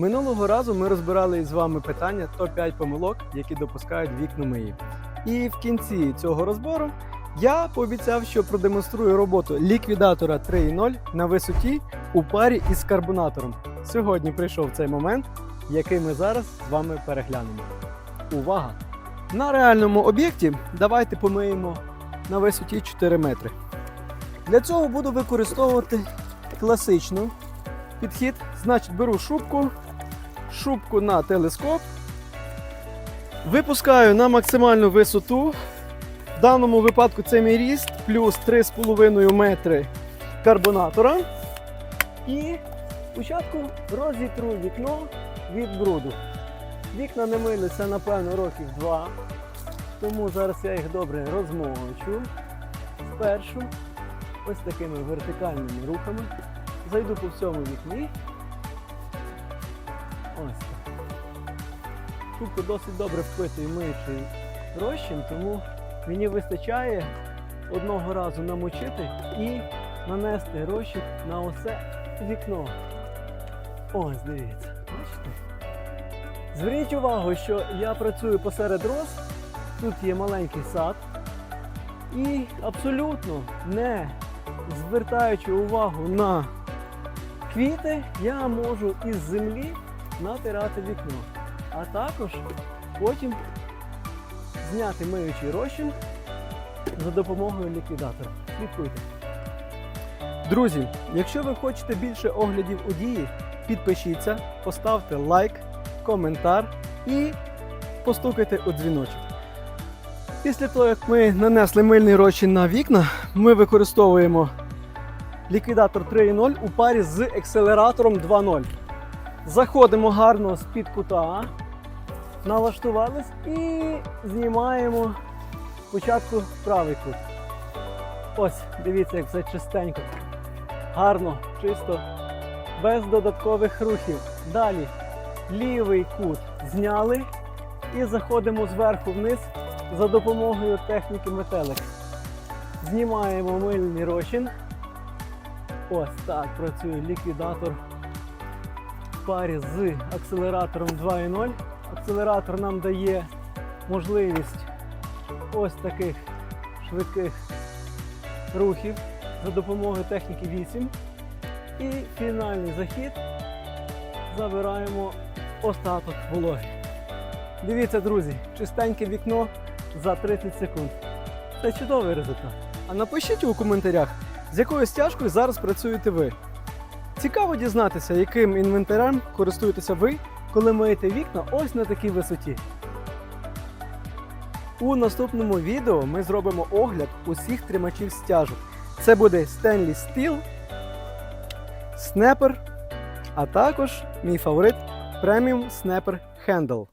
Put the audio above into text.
Минулого разу ми розбирали з вами питання топ-5 помилок, які допускають вікномиї. І в кінці цього розбору я пообіцяв, що продемонструю роботу ліквідатора 3.0 на висоті у парі із карбонатором. Сьогодні прийшов цей момент, який ми зараз з вами переглянемо. Увага! На реальному об'єкті давайте помиємо на висоті 4 метри. Для цього буду використовувати класичний підхід. Значить, беру шубку, шубку на телескоп, випускаю на максимальну висоту. В даному випадку це мій ріст плюс 3,5 метри карбонатора. І спочатку розітру вікно від бруду. Вікна не милися, напевно, років два. Тому зараз я їх добре розмовчу. Спершу ось такими вертикальними рухами. Зайду по всьому вікні. Ось. Шубку досить добре впитує миючий розчин, тому мені вистачає одного разу намочити і нанести розчин на оце вікно. Ось, дивіться. Бачите? Зверніть увагу, що я працюю посеред роз, тут є маленький сад, і абсолютно не звертаючи увагу на квіти, я можу із землі натирати вікно. А також потім зняти миючий розчин за допомогою ліквідатора. Слідкуйте. Друзі, якщо ви хочете більше оглядів у дії, підпишіться, поставте лайк, коментар і постукайте у дзвіночок. Після того, як ми нанесли мильний розчин на вікна, ми використовуємо ліквідатор 3.0 у парі з акселератором 2.0. Заходимо гарно з-під кута, налаштувались і знімаємо спочатку правий кут. Ось, дивіться, як все чистенько. Гарно, чисто, без додаткових рухів. Далі лівий кут зняли і заходимо зверху вниз за допомогою техніки метелик. Знімаємо мильний розчин. Ось так працює ліквідатор парі з акселератором 2.0. Акселератор нам дає можливість ось таких швидких рухів за допомогою техніки 8. І фінальний захід забираємо остаток вологи. Дивіться, друзі, чистеньке вікно за 30 секунд. Це чудовий результат. А напишіть у коментарях, з якою стяжкою зараз працюєте ви. Цікаво дізнатися, яким інвентарем користуєтеся ви, коли миєте вікна ось на такій висоті. У наступному відео ми зробимо огляд усіх тримачів стяжок. Це буде Stanley Steel, Snapper, а також мій фаворит Premium Snapper Handle.